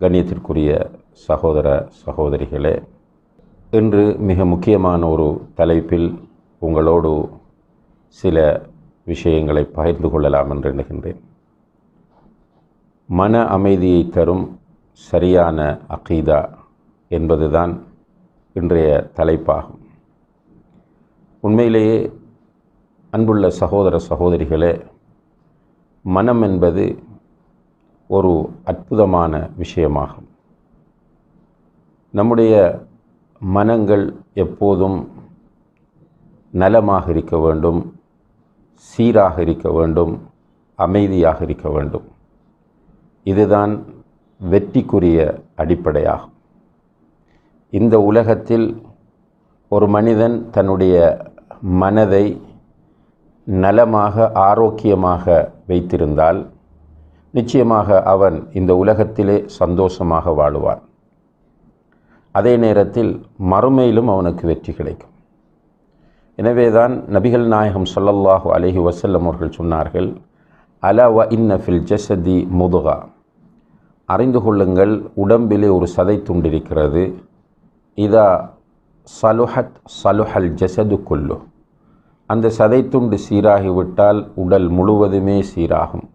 கண்ணியத்திற்குரிய சகோதர சகோதரிகளே இன்று மிக முக்கியமான ஒரு தலைப்பில் உங்களோடு சில விஷயங்களை பகிர்ந்து கொள்ளலாம் என்று எண்ணுகின்றேன். மன அமைதியை தரும் சரியான அகீதா என்பதுதான் இன்றைய தலைப்பாகும். உண்மையிலேயே அன்புள்ள சகோதர சகோதரிகளே மனம் என்பது ஒரு அற்புதமான விஷயமாகும். நம்முடைய மனங்கள் எப்போதும் நலமாக இருக்க வேண்டும் சீராக இருக்க வேண்டும் அமைதியாக இருக்க வேண்டும். இதுதான் வெற்றிக்குரிய அடிப்படையாகும். இந்த உலகத்தில் ஒரு மனிதன் தன்னுடைய மனதை நலமாக ஆரோக்கியமாக வைத்திருந்தால் நிச்சயமாக அவன் இந்த உலகத்திலே சந்தோஷமாக வாழுவான். அதே நேரத்தில் மறுமையிலும் அவனுக்கு வெற்றி கிடைக்கும். எனவேதான் நபிகள் நாயகம் சொல்லல்லாஹு அலஹி வசல்லம் அவர்கள் சொன்னார்கள் அல வ இன்ன ஃபில் ஜசதி முதுகா. அறிந்து கொள்ளுங்கள் உடம்பிலே ஒரு சதை துண்டிருக்கிறது. இதா சலுஹத் சலுஹல் ஜசது கொல்லு. அந்த சதை துண்டு சீராகிவிட்டால் உடல் முழுவதுமே சீராகும்.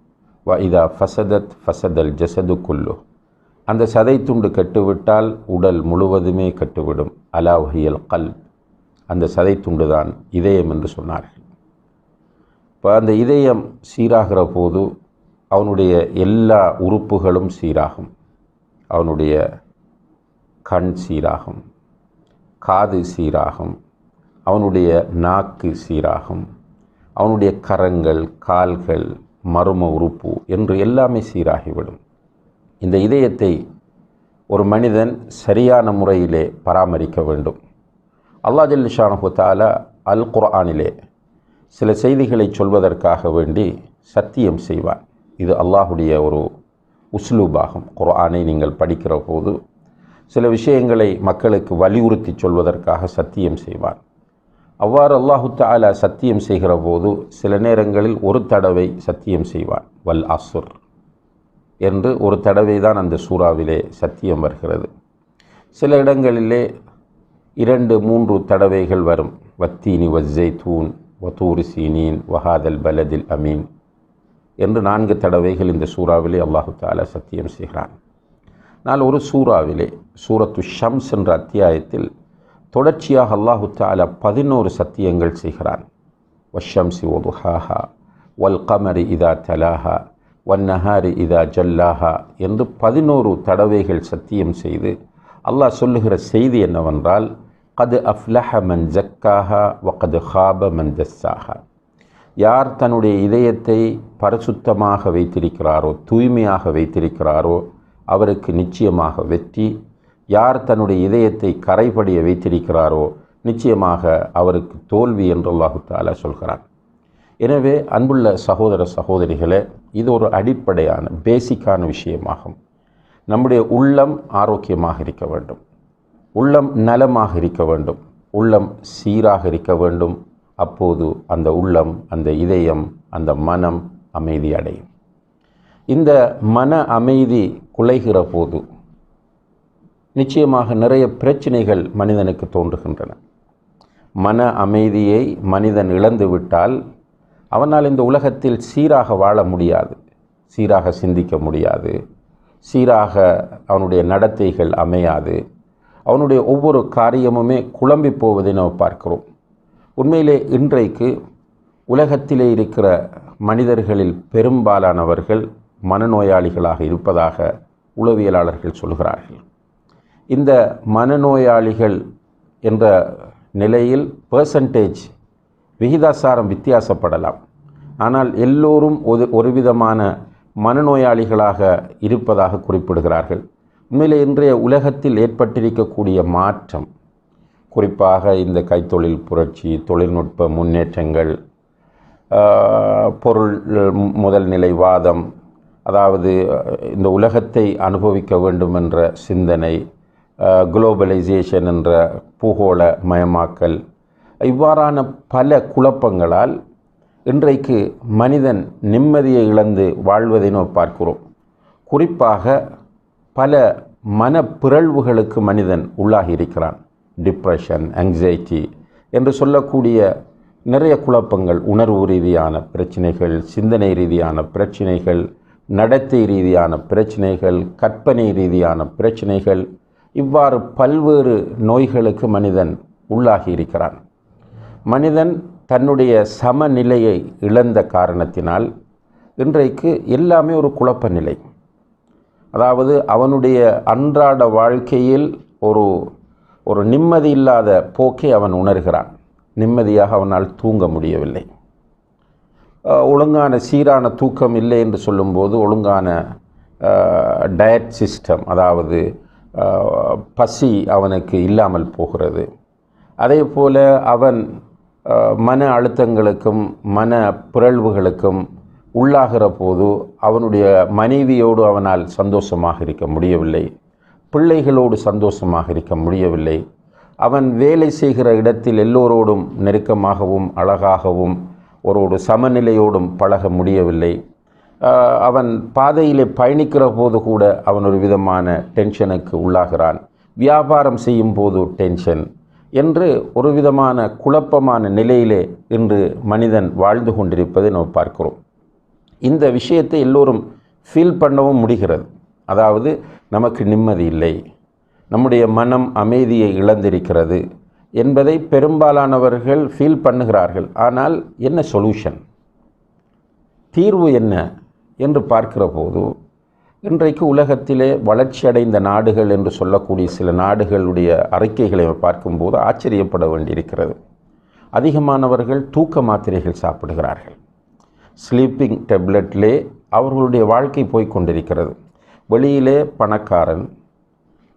வ இதா ஃபசதத் ஃபசதல் ஜசது குல்லு. அந்த சதை துண்டு கட்டுவிட்டால் உடல் முழுவதுமே கட்டுவிடும். அலாவஹியல் கல் அந்த சதை துண்டு தான் இதயம் என்று சொன்னார்கள். இப்போ அந்த இதயம் சீராகிற போது அவனுடைய எல்லா உறுப்புகளும் சீராகும். அவனுடைய கண் சீராகும். காது சீராகும். அவனுடைய நாக்கு சீராகும். அவனுடைய கரங்கள் கால்கள் மர்ம உறுப்பு என்று எல்லாமே சீராகிவிடும். இந்த இதயத்தை ஒரு மனிதன் சரியான முறையிலே பராமரிக்க வேண்டும். அல்லா ஜல்லிஷானு தாலா அல் குர்ஆனிலே சில செய்திகளை சொல்வதற்காக வேண்டி சத்தியம் செய்வான். இது அல்லாஹுடைய ஒரு உஸ்லூபாகும். குர்ஆனை நீங்கள் படிக்கிற போது சில விஷயங்களை மக்களுக்கு வலியுறுத்தி சொல்வதற்காக சத்தியம் செய்வான். அவ்வாறு அல்லாஹு தாலா சத்தியம் செய்கிற போது சில நேரங்களில் ஒரு தடவை சத்தியம் செய்வான். வல் அசுர் என்று ஒரு தடவை தான் அந்த சூறாவிலே சத்தியம் வருகிறது. சில இடங்களிலே இரண்டு மூன்று தடவைகள் வரும். வத்தீனி வஜ்ஜை தூன் வத்தூர் சீனீன் வஹாதல் பலதில் அமீன் என்று நான்கு தடவைகள் இந்த சூறாவிலே அல்லாஹு தாலா சத்தியம் செய்கிறான். நான் ஒரு சூறாவிலே சூரத்து ஷம்ஸ் என்ற அத்தியாயத்தில் தொடர்ச்சியாக அல்லாஹு தாலா பதினோரு சத்தியங்கள் செய்கிறான். வஷம்சி ஒதுஹாஹா வல் கமரி இதா தலாஹா வன்னஹாரி இதா ஜல்லாஹா என்று பதினோரு தடவைகள் சத்தியம் செய்து அல்லாஹ் சொல்லுகிற செய்தி என்னவென்றால் கது அஃப்லஹ மன் ஜக்காஹா வகது ஹாப மன் ஜஸ்ஸாஹா. யார் தன்னுடைய இதயத்தை பரிசுத்தமாக வைத்திருக்கிறாரோ தூய்மையாக வைத்திருக்கிறாரோ அவருக்கு நிச்சயமாக வெற்றி யார் தன்னுடைய இதயத்தை கரைபடிய வைத்திருக்கிறாரோ நிச்சயமாக அவருக்கு தோல்வி என்று அல்லாஹு சொல்கிறான். எனவே அன்புள்ள சகோதர சகோதரிகளே இது ஒரு அடிப்படையான பேசிக்கான விஷயமாகும். நம்முடைய உள்ளம் ஆரோக்கியமாக இருக்க வேண்டும். உள்ளம் நலமாக இருக்க வேண்டும். உள்ளம் சீராக இருக்க வேண்டும். அப்போது அந்த உள்ளம் அந்த இதயம் அந்த மனம் அமைதி அடையும் இந்த மன அமைதி குலைகிற போது நிச்சயமாக நிறைய பிரச்சனைகள் மனிதனுக்கு தோன்றுகின்றன. மன அமைதியை மனிதன் இழந்து விட்டால் அவனால் இந்த உலகத்தில் சீராக வாழ முடியாது சீராக சிந்திக்க முடியாது சீராக அவனுடைய நடத்தைகள் அமையாது. அவனுடைய ஒவ்வொரு காரியமுமே குழம்பி போவதை நாம் பார்க்கிறோம். உண்மையிலே இன்றைக்கு உலகத்திலே இருக்கிற மனிதர்களில் பெரும்பாலானவர்கள் மனநோயாளிகளாக இருப்பதாக உளவியலாளர்கள் சொல்கிறார்கள். இந்த மனநோயாளிகள் என்ற நிலையில் பர்சன்டேஜ் விகிதாசாரம் வித்தியாசப்படலாம். ஆனால் எல்லோரும் ஒரு ஒரு விதமான மனநோயாளிகளாக இருப்பதாக குறிப்பிடுகிறார்கள். உண்மையிலே இன்றைய உலகத்தில் ஏற்பட்டிருக்கக்கூடிய மாற்றம் குறிப்பாக இந்த கைத்தொழில் புரட்சி தொழில்நுட்ப முன்னேற்றங்கள் பொருள் முதல் நிலைவாதம் அதாவது இந்த உலகத்தை அனுபவிக்க வேண்டும் என்ற சிந்தனை குளோபலைசேஷன் என்ற பூகோள மயமாக்கல் இவ்வாறான பல குழப்பங்களால் இன்றைக்கு மனிதன் நிம்மதியை இழந்து வாழ்வதை நாம் பார்க்கிறோம். குறிப்பாக பல மனப்பிறழ்வுகளுக்கு மனிதன் உள்ளாகி இருக்கிறான் டிப்ரெஷன் ஆங்ஸைட்டி என்று சொல்லக்கூடிய நிறைய குழப்பங்கள் உணர்வு ரீதியான பிரச்சனைகள் சிந்தனை ரீதியான பிரச்சனைகள் நடத்தை ரீதியான பிரச்சனைகள் கற்பனை ரீதியான பிரச்சனைகள் இவ்வாறு பல்வேறு நோய்களுக்கு மனிதன் உள்ளாகி இருக்கிறான். மனிதன் தன்னுடைய சமநிலையை இழந்த காரணத்தினால் இன்றைக்கு எல்லாமே ஒரு குழப்ப நிலை அதாவது அவனுடைய அன்றாட வாழ்க்கையில் ஒரு ஒரு நிம்மதி இல்லாத போக்கை அவன் உணர்கிறான். நிம்மதியாக அவனால் தூங்க முடியவில்லை. ஒழுங்கான சீரான தூக்கம் இல்லை என்று சொல்லும்போது ஒழுங்கான டயட் சிஸ்டம் அதாவது பசி அவனுக்கு இல்லாமல் போகிறது. அதே போல அவன் மன அழுத்தங்களுக்கும் மன பிறழ்வுகளுக்கும் உள்ளாகிற போது அவனுடைய மனைவியோடு அவனால் சந்தோஷமாக இருக்க முடியவில்லை. பிள்ளைகளோடு சந்தோஷமாக இருக்க முடியவில்லை. அவன் வேலை செய்கிற இடத்தில் எல்லோரோடும் நெருக்கமாகவும் அழகாகவும் ஒருவரோடு சமநிலையோடும் பழக முடியவில்லை. அவன் பாதையிலே பயணிக்கிற போது கூட அவன் ஒரு விதமான டென்ஷனுக்கு உள்ளாகிறான். வியாபாரம் செய்யும் போது டென்ஷன் என்று ஒரு விதமான குழப்பமான நிலையிலே இன்று மனிதன் வாழ்ந்து கொண்டிருப்பதை நாம் பார்க்கிறோம். இந்த விஷயத்தை எல்லோரும் ஃபீல் பண்ணவும் முடிகிறது. அதாவது நமக்கு நிம்மதி இல்லை. நம்முடைய மனம் அமைதியை இழந்திருக்கிறது என்பதை பெரும்பாலானவர்கள் ஃபீல் பண்ணுகிறார்கள். ஆனால் என்ன சொல்யூஷன் தீர்வு என்ன? என்று பார்க்கிற போது இன்றைக்கு உலகத்திலே வளர்ச்சியடைந்த நாடுகள் என்று சொல்லக்கூடிய சில நாடுகளுடைய அறிக்கைகளை பார்க்கும்போது ஆச்சரியப்பட வேண்டியிருக்கிறது. அதிகமானவர்கள் தூக்க மாத்திரைகள் சாப்பிடுகிறார்கள். ஸ்லீப்பிங் டெப்லெட்லே அவர்களுடைய வாழ்க்கை போய் கொண்டிருக்கிறது வெளியிலே பணக்காரன்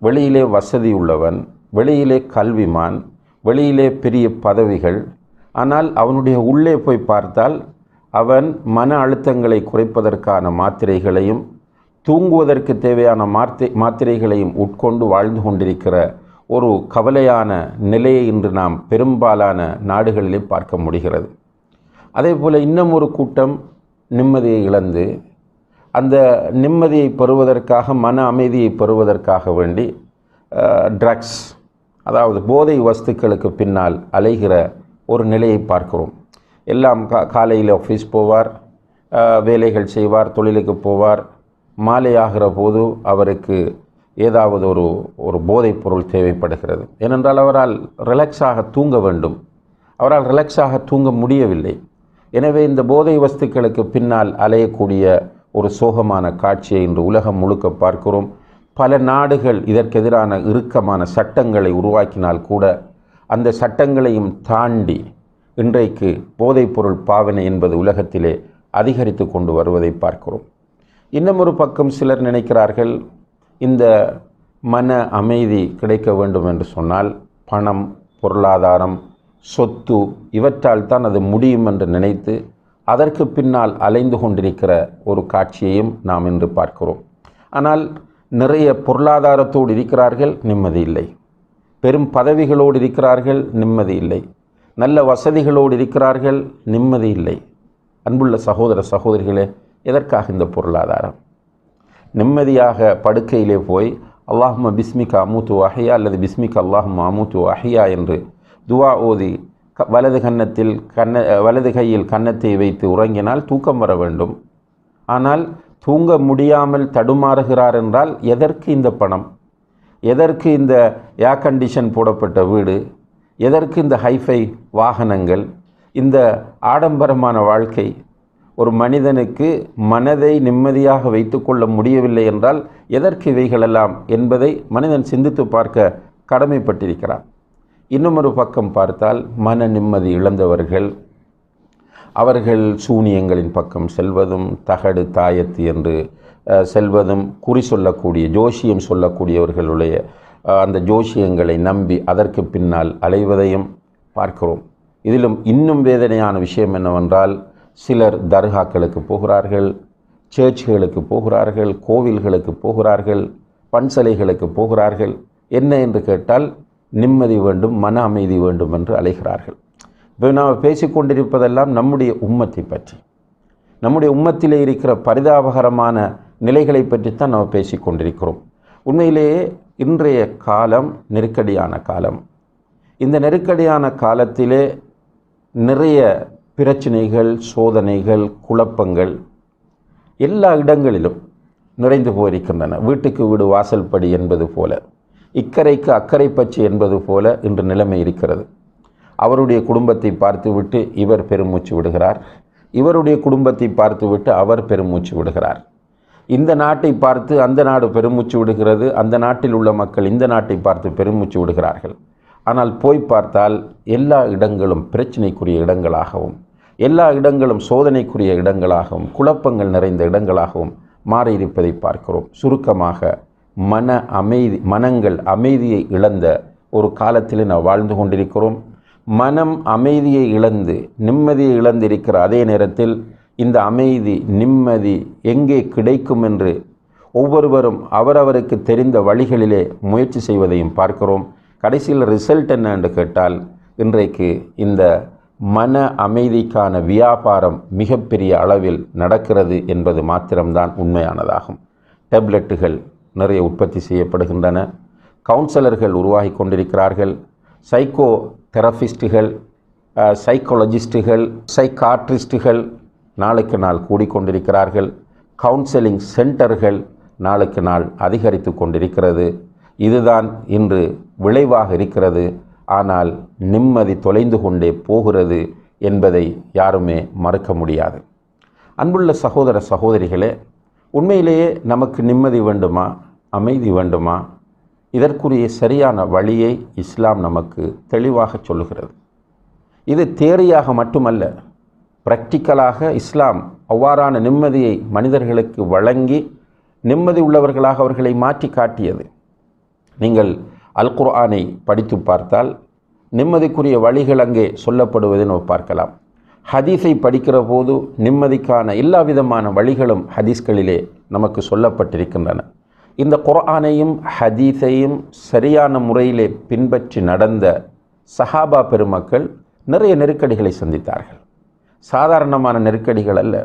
வெளியிலே வசதி உள்ளவன் வெளியிலே கல்விமான் வெளியிலே பெரிய பதவிகள் ஆனால் அவனுடைய உள்ளே போய் பார்த்தால் அவன் மன அழுத்தங்களை குறைப்பதற்கான மாத்திரைகளையும் தூங்குவதற்கு தேவையான மாத்திரை மாத்திரைகளையும் உட்கொண்டு வாழ்ந்து கொண்டிருக்கிற ஒரு கவலையான நிலையை இன்று நாம் பெரும்பாலான நாடுகளிலே பார்க்க முடிகிறது. அதே போல் இன்னும் ஒரு கூட்டம் நிம்மதியை இழந்து அந்த நிம்மதியை பெறுவதற்காக மன அமைதியை பெறுவதற்காக வேண்டி ட்ரக்ஸ் அதாவது போதை வஸ்துக்களுக்கு பின்னால் அலைகிற ஒரு நிலையை பார்க்கிறோம். எல்லாம் கா காலையில் ஆஃபீஸ் போவார் வேலைகள் செய்வார் தொழிலுக்கு போவார். மாலையாகிற போது அவருக்கு ஏதாவது ஒரு ஒரு போதைப் பொருள் தேவைப்படுகிறது. ஏனென்றால் அவரால் ரிலாக்ஸாக தூங்க வேண்டும். அவரால் ரிலாக்ஸாக தூங்க முடியவில்லை. எனவே இந்த போதை வஸ்துக்களுக்கு பின்னால் அலையக்கூடிய ஒரு சோகமான காட்சியை இன்று உலகம் முழுக்க பார்க்கிறோம். பல நாடுகள் இதற்கெதிரான இறுக்கமான சட்டங்களை உருவாக்கினால் கூட அந்த சட்டங்களையும் தாண்டி இன்றைக்கு போதைப்பொருள் பாவனை என்பது உலகத்திலே அதிகரித்து கொண்டு வருவதை பார்க்கிறோம். இன்னும் ஒரு பக்கம் சிலர் நினைக்கிறார்கள் இந்த மன அமைதி கிடைக்க வேண்டும் என்று சொன்னால் பணம் பொருளாதாரம் சொத்து இவற்றால் தான் அது முடியும் என்று நினைத்து அதற்கு பின்னால் அலைந்து கொண்டிருக்கிற ஒரு காட்சியையும் நாம் இன்று பார்க்கிறோம். ஆனால் நிறைய பொருளாதாரத்தோடு இருக்கிறார்கள் நிம்மதி இல்லை. பெரும் பதவிகளோடு இருக்கிறார்கள் நிம்மதி இல்லை. நல்ல வசதிகளோடு இருக்கிறார்கள் நிம்மதி இல்லை. அன்புள்ள சகோதர சகோதரிகளே எதற்காக இந்த பொருளாதாரம்? நிம்மதியாக படுக்கையிலே போய் அல்லாஹும பிஸ்மிகா அமூத்து அஹியா அல்லது பிஸ்மிக் அல்லாஹும் அமூத்து அஹியா என்று துவா ஓதி க வலது கன்னத்தில் கண்ண வலது கையில் கன்னத்தை வைத்து உறங்கினால் தூக்கம் வர வேண்டும். ஆனால் தூங்க முடியாமல் தடுமாறுகிறார் என்றால் எதற்கு இந்த பணம்? எதற்கு இந்த ஏர் கண்டிஷன் போடப்பட்ட வீடு? எதற்கு இந்த ஹைஃபை வாகனங்கள்? இந்த ஆடம்பரமான வாழ்க்கை ஒரு மனிதனுக்கு மனதை நிம்மதியாக வைத்துக்கொள்ள முடியவில்லை என்றால் எதற்கு இவைகளெல்லாம் என்பதை மனிதன் சிந்தித்து பார்க்க கடமைப்பட்டிருக்கிறான். இன்னும் ஒரு பக்கம் பார்த்தால் மன நிம்மதி இழந்தவர்கள் அவர்கள் சூனியங்களின் பக்கம் செல்வதும் தகடு தாயத்து என்று செல்வதும் குறி சொல்லக்கூடிய ஜோஷியம் சொல்லக்கூடியவர்களுடைய அந்த ஜோசியங்களை நம்பி அதற்கு பின்னால் அலைவதையும் பார்க்கிறோம். இதிலும் இன்னும் வேதனையான விஷயம் என்னவென்றால் சிலர் தர்காக்களுக்கு போகிறார்கள் சேர்ச்சுகளுக்கு போகிறார்கள் கோவில்களுக்கு போகிறார்கள் பன்சலைகளுக்கு போகிறார்கள். என்ன என்று கேட்டால் நிம்மதி வேண்டும் மன அமைதி வேண்டும் என்று அலைகிறார்கள். இப்போ நாம் பேசிக்கொண்டிருப்பதெல்லாம் நம்முடைய உம்மத்தை பற்றி. நம்முடைய உம்மத்திலே இருக்கிற பரிதாபகரமான நிலைகளை பற்றித்தான் நாம் பேசிக்கொண்டிருக்கிறோம் உண்மையிலேயே இன்றைய காலம் நெருக்கடியான காலம். இந்த நெருக்கடியான காலத்திலே நிறைய பிரச்சனைகள் சோதனைகள் குழப்பங்கள் எல்லா இடங்களிலும் நிறைந்து போயிருக்கின்றன. வீட்டுக்கு வீடு வாசல் படி என்பது போல இக்கரைக்கு அக்கறை பச்சை என்பது போல இன்று நிலைமை இருக்கிறது. அவருடைய குடும்பத்தை பார்த்துவிட்டு இவர் பெருமூச்சு விடுகிறார். இவருடைய குடும்பத்தை பார்த்துவிட்டு அவர் பெருமூச்சு விடுகிறார். இந்த நாட்டை பார்த்து அந்த நாடு பெருமூச்சு விடுகிறது அந்த நாட்டில் உள்ள மக்கள் இந்த நாட்டை பார்த்து பெருமூச்சு விடுகிறார்கள். ஆனால் போய் பார்த்தால் எல்லா இடங்களும் பிரச்சனைக்குரிய இடங்களாகவும் எல்லா இடங்களும் சோதனைக்குரிய இடங்களாகவும் குழப்பங்கள் நிறைந்த இடங்களாகவும் மாறியிருப்பதை பார்க்கிறோம். சுருக்கமாக மன அமைதி மனங்கள் அமைதியை இழந்த ஒரு காலத்தில் நாம் வாழ்ந்து கொண்டிருக்கிறோம். மனம் அமைதியை இழந்து நிம்மதியை இழந்திருக்கிற அதே நேரத்தில் இந்த அமைதி நிம்மதி எங்கே கிடைக்கும் என்று ஒவ்வொருவரும் அவரவருக்கு தெரிந்த வழிகளிலே முயற்சி செய்வதையும் பார்க்கிறோம். கடைசியில் ரிசல்ட் என்ன என்று கேட்டால் இன்றைக்கு இந்த மன அமைதிக்கான வியாபாரம் மிகப்பெரிய அளவில் நடக்கிறது என்பது மாத்திரம்தான் உண்மையானதாகும். டேப்லெட்டுகள் நிறைய உற்பத்தி செய்யப்படுகின்றன. கவுன்சிலர்கள் உருவாகி கொண்டிருக்கிறார்கள். சைக்கோ தெரபிஸ்ட்டுகள் சைக்காலஜிஸ்ட்டுகள் சைக்காட்ரிஸ்ட்டுகள் நாளுக்கு நாள் கூடிக்கொண்டிருக்கிறார்கள். கவுன்சிலிங் சென்டர்கள் நாளுக்கு நாள் அதிகரித்து கொண்டிருக்கிறது. இதுதான் இன்று விளைவாக இருக்கிறது. ஆனால் நிம்மதி தொலைந்து கொண்டே போகிறது என்பதை யாருமே மறுக்க முடியாது. அன்புள்ள சகோதர சகோதரிகளே உண்மையிலேயே நமக்கு நிம்மதி வேண்டுமா? அமைதி வேண்டுமா? இதற்குரிய சரியான வழியை இஸ்லாம் நமக்கு தெளிவாக சொல்லுகிறது. இது தேரியாக மட்டுமல்ல ப்ராக்டிக்கலாக இஸ்லாம் அவ்வாறான நிம்மதியை மனிதர்களுக்கு வழங்கி நிம்மதி உள்ளவர்களாக அவர்களை மாற்றி காட்டியது. நீங்கள் அல் குர்ஆனை படித்து பார்த்தால் நிம்மதிக்குரிய வழிகள் அங்கே சொல்லப்படுவதை நம்ம பார்க்கலாம். ஹதீஸை படிக்கிற போது நிம்மதிக்கான எல்லா விதமான வழிகளும் ஹதீஸ்களிலே நமக்கு சொல்லப்பட்டிருக்கின்றன. இந்த குர்ஆனையும் ஹதீஸையும் சரியான முறையிலே பின்பற்றி நடந்த சஹாபா பெருமக்கள் நிறைய நெருக்கடிகளை சந்தித்தார்கள். சாதாரணமான நெருக்கடிகள் அல்ல.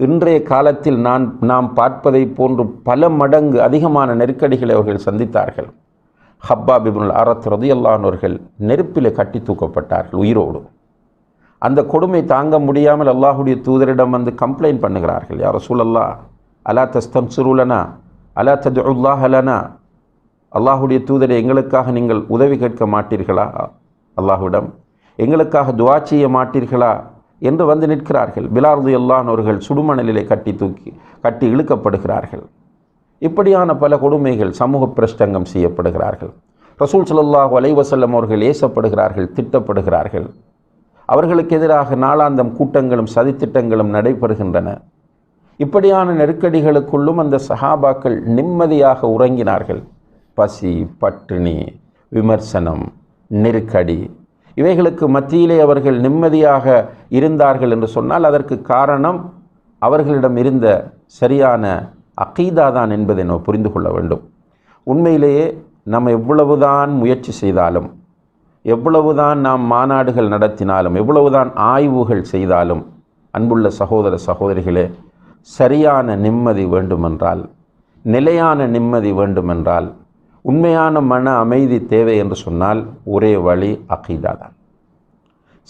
இன்றைய காலத்தில் நான் நாம் பார்ப்பதை போன்று பல மடங்கு அதிகமான நெருக்கடிகளை அவர்கள் சந்தித்தார்கள். ஹப்பா பிபுல் அரத் ரதியல்லானவர்கள் நெருப்பில் கட்டி தூக்கப்பட்டார்கள் உயிரோடு. அந்த கொடுமை தாங்க முடியாமல் அல்லாஹுடைய தூதரிடம் வந்து கம்ப்ளைண்ட் பண்ணுகிறார்கள். யார் சூழல்லா அலா தஸ்தம் சுருலனா அலா ததுல்லாஹ் அலனா அல்லாஹுடைய தூதரை எங்களுக்காக நீங்கள் உதவி கேட்க மாட்டீர்களா? அல்லாஹுவிடம் எங்களுக்காக துவா செய்ய மாட்டீர்களா? என்று வந்து நிற்கிறார்கள். பிலார்து எல்லானவர்கள் சுடுமணலிலே கட்டி தூக்கி கட்டி இழுக்கப்படுகிறார்கள். இப்படியான பல கொடுமைகள் சமூக பிரஷ்டங்கம் செய்யப்படுகிறார்கள். ரசூல் சல்லாஹூ அலைவசல்லம் அவர்கள் ஏசப்படுகிறார்கள் திட்டப்படுகிறார்கள். அவர்களுக்கு எதிராக நாளாந்தம் கூட்டங்களும் சதித்திட்டங்களும் நடைபெறுகின்றன. இப்படியான நெருக்கடிகளுக்குள்ளும் அந்த சஹாபாக்கள் நிம்மதியாக உறங்கினார்கள். பசி பட்டினி விமர்சனம் நெருக்கடி இவைகளுக்கு மத்தியிலே அவர்கள் நிம்மதியாக இருந்தார்கள் என்று சொன்னால் அதற்கு காரணம் அவர்களிடம் இருந்த சரியான அகீதா தான் என்பதை நாம் புரிந்து கொள்ள வேண்டும். உண்மையிலேயே நம்ம எவ்வளவுதான் முயற்சி செய்தாலும் எவ்வளவுதான் நாம் மாநாடுகள் நடத்தினாலும் எவ்வளவுதான் ஆய்வுகள் செய்தாலும் அன்புள்ள சகோதர சகோதரிகளே சரியான நிம்மதி வேண்டுமென்றால் நிலையான நிம்மதி வேண்டுமென்றால் உண்மையான மன அமைதி தேவை என்று சொன்னால் ஒரே வழி அகீதா தான்.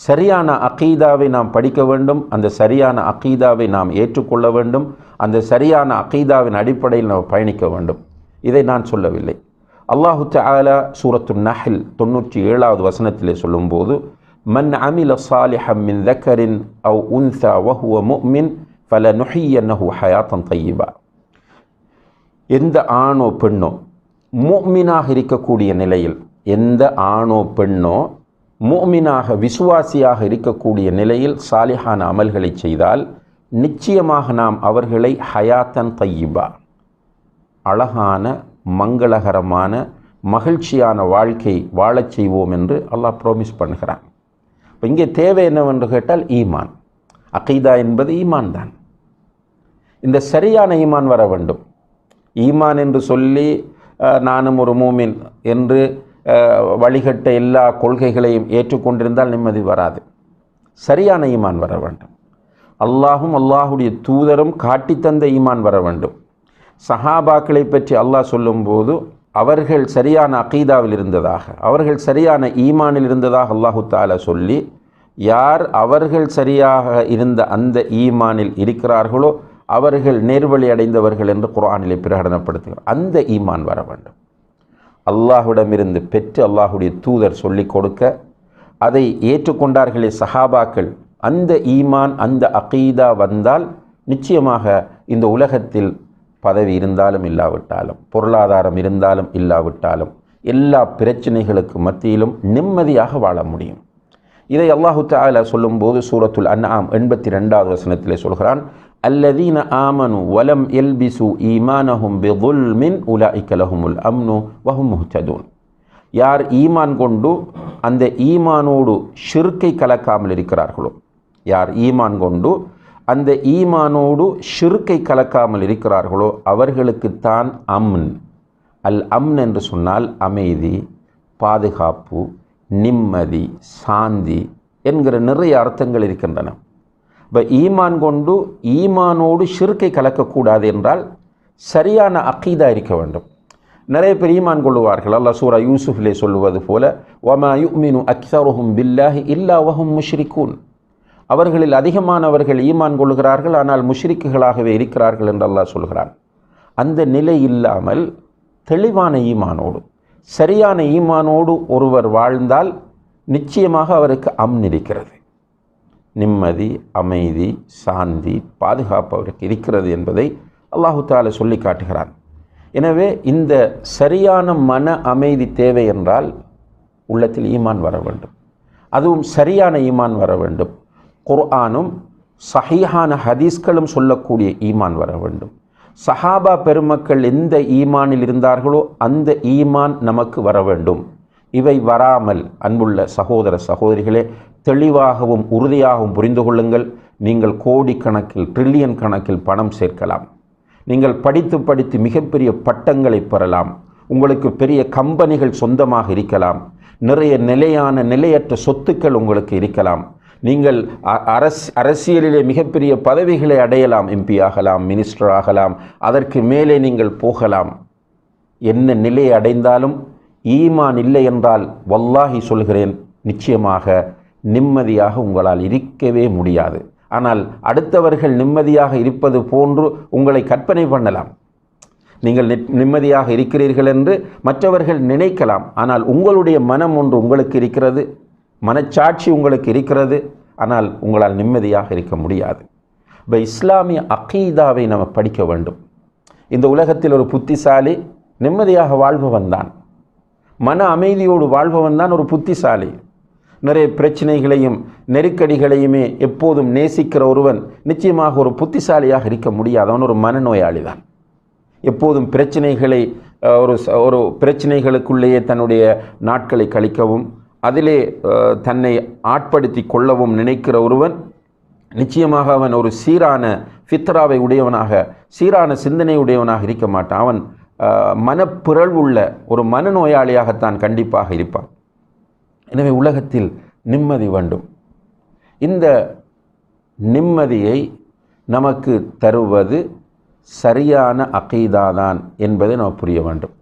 சரியான அகீதாவை நாம் படிக்க வேண்டும் அந்த சரியான அகீதாவை நாம் ஏற்றுக்கொள்ள வேண்டும் அந்த சரியான அகீதாவின் அடிப்படையில் நாம் பயணிக்க வேண்டும். இதை நான் சொல்லவில்லை. அல்லாஹு தாலா சூரத்து நஹில் தொண்ணூற்றி ஏழாவது வசனத்திலே சொல்லும்போது மன் அமில சாலிஹம் மின் தக்கரின் அவ் உன்சா வஹுவ முஃமின் ஃபல நுஹியன்னஹு ஹயாத்தன் தையிபா எந்த ஆணோ பெண்ணோ மூமினாக இருக்கக்கூடிய நிலையில் எந்த ஆணோ பெண்ணோ மூமினாக விசுவாசியாக இருக்கக்கூடிய நிலையில் சாலிஹான அமல்களை செய்தால் நிச்சயமாக நாம் அவர்களை ஹயாத்தன் தையிபா அழகான மங்களகரமான மகிழ்ச்சியான வாழ்க்கை வாழச் செய்வோம் என்று அல்லாஹ் ப்ராமிஸ் பண்ணுகிறான். இப்போ இங்கே தேவை என்னவென்று கேட்டால் ஈமான். அகைதா என்பது ஈமான் தான். இந்த சரியான ஈமான் வர வேண்டும். ஈமான் என்று சொல்லி நானும் ஒரு மூமின் என்று வழிகட்ட எல்லா கொள்கைகளையும் ஏற்றுக்கொண்டிருந்தால் நிம்மதி வராது. சரியான ஈமான் வர வேண்டும். அல்லாஹும் அல்லாஹுடைய தூதரும் காட்டித் தந்த ஈமான் வர வேண்டும். சஹாபாக்களை பற்றி அல்லாஹ் சொல்லும்போது அவர்கள் சரியான அகீதாவில் இருந்ததாக அவர்கள் சரியான ஈமானில் இருந்ததாக அல்லாஹு தாலா சொல்லி யார் அவர்கள் சரியாக இருந்த அந்த ஈமானில் இருக்கிறார்களோ அவர்கள் நேர்வழி அடைந்தவர்கள் என்று குரானிலே பிரகடனப்படுத்துகிறார். அந்த ஈமான் வர வேண்டும். அல்லாஹ்விடமிருந்து பெற்று அல்லாஹுடைய தூதர் சொல்லிக் கொடுக்க அதை ஏற்றுக்கொண்டார்களே சஹாபாக்கள் அந்த ஈமான் அந்த அகீதா வந்தால் நிச்சயமாக இந்த உலகத்தில் பதவி இருந்தாலும் இல்லாவிட்டாலும் பொருளாதாரம் இருந்தாலும் இல்லாவிட்டாலும் எல்லா பிரச்சனைகளுக்கு மத்தியிலும் நிம்மதியாக வாழ முடியும். இதை அல்லாஹு தாலா சொல்லும்போது சூரத்துல் அன்ஆம் எண்பத்தி ரெண்டாவது வசனத்திலே சொல்கிறான் அல்லதீன ஆமனு வலம் எல்பிசு ஈமானஹும் பிதுல்மின் உலா இக்கலஹுமுல் அம்னு வஹும் முஹ்ததூன். யார் ஈமான் கொண்டு அந்த ஈமானோடு ஷிர்க்கை கலக்காமல் இருக்கிறார்களோ யார் ஈமான் கொண்டு அந்த ஈமானோடு ஷிர்க்கை கலக்காமல் இருக்கிறார்களோ அவர்களுக்குத்தான் அம்ன். அல் அம்ன் என்று சொன்னால் அமைதி பாதுகாப்பு நிம்மதி சாந்தி என்கிற நிறைய அர்த்தங்கள் இருக்கின்றன. இப்போ ஈமான் கொண்டு ஈமானோடு ஷிர்க்கை கலக்கக்கூடாது என்றால் சரியான அக்கீதா இருக்க வேண்டும். நிறைய பேர் ஈமான் கொள்ளுவார்கள். அல்லாஹ் சூரா யூசுஃபிலே சொல்லுவது போல ஒமா யுமினு அக்ஸருஹும் பில்லாஹி இல்லா வஹும் முஷ்ரிகூன். அவர்களில் அதிகமானவர்கள் ஈமான் கொள்கிறார்கள் ஆனால் முஷ்ரிக்குகளாகவே இருக்கிறார்கள் என்று அல்லாஹ் சொல்கிறான். அந்த நிலை இல்லாமல் தெளிவான ஈமானோடு சரியான ஈமானோடு ஒருவர் வாழ்ந்தால் நிச்சயமாக அவருக்கு அம் இருக்கிறது. நிம்மதி அமைதி சாந்தி பாதுகாப்பு அவருக்கு இருக்கிறது என்பதை அல்லாஹு தால சொல்லி காட்டுகிறான். எனவே இந்த சரியான மன அமைதி தேவை என்றால் உள்ளத்தில் ஈமான் வர வேண்டும். அதுவும் சரியான ஈமான் வர வேண்டும். குர்ஆனும் சஹீஹான ஹதீஸ்களும் சொல்லக்கூடிய ஈமான் வர வேண்டும். சஹாபா பெருமக்கள் எந்த ஈமானில் இருந்தார்களோ அந்த ஈமான் நமக்கு வர வேண்டும். இவை வராமல் அன்புள்ள சகோதர சகோதரிகளே தெளிவாகவும் உறுதியாகவும் புரிந்து கொள்ளுங்கள். நீங்கள் கோடி கணக்கில் ட்ரில்லியன் கணக்கில் பணம் சேர்க்கலாம். நீங்கள் படித்து படித்து மிகப்பெரிய பட்டங்களை பெறலாம். உங்களுக்கு பெரிய கம்பெனிகள் சொந்தமாக இருக்கலாம். நிறைய நிலையான நிலையற்ற சொத்துக்கள் உங்களுக்கு இருக்கலாம். நீங்கள் அரச அரசியலிலே மிகப்பெரிய பதவிகளை அடையலாம். எம்பி ஆகலாம் மினிஸ்டர் ஆகலாம். அதற்கு மேலே நீங்கள் போகலாம். என்ன நிலை அடைந்தாலும் ஈமான் இல்லை என்றால் வல்லாஹி சொல்கிறேன் நிச்சயமாக நிம்மதியாக உங்களால் இருக்கவே முடியாது. ஆனால் அடுத்தவர்கள் நிம்மதியாக இருப்பது போன்று உங்களை கற்பனை பண்ணலாம். நீங்கள் நிம்மதியாக இருக்கிறீர்கள் என்று மற்றவர்கள் நினைக்கலாம். ஆனால் உங்களுடைய மனம் ஒன்று உங்களுக்கு இருக்கிறது. மனச்சாட்சி உங்களுக்கு இருக்கிறது. ஆனால் உங்களால் நிம்மதியாக இருக்க முடியாது. இப்போ இஸ்லாமிய அகீதாவை நம்ம படிக்க வேண்டும். இந்த உலகத்தில் ஒரு புத்திசாலி நிம்மதியாக வாழ்பவன் தான். மன அமைதியோடு வாழ்பவன் தான் ஒரு புத்திசாலி. நிறைய பிரச்சனைகளையும் நெருக்கடிகளையுமே எப்போதும் நேசிக்கிற ஒருவன் நிச்சயமாக ஒரு புத்திசாலியாக இருக்க முடியாது. அவன் ஒரு மனநோயாளி தான் எப்போதும் பிரச்சனைகளை ஒரு ஒரு பிரச்சனைகளுக்குள்ளேயே தன்னுடைய நாட்களை கழிக்கவும் அதிலே தன்னை ஆட்படுத்தி கொள்ளவும் நினைக்கிற ஒருவன் நிச்சயமாக அவன் ஒரு சீரான ஃபித்ராவை உடையவனாக சீரான சிந்தனை உடையவனாக இருக்க மாட்டான். அவன் மனப்பிறழ்வுள்ள ஒரு மனநோயாளியாகத்தான் கண்டிப்பாக இருப்பான். எனவே உலகத்தில் நிம்மதி வேண்டும். இந்த நிம்மதியை நமக்கு தருவது சரியான அகைதாதான் என்பதை நாம் புரிய வேண்டும்.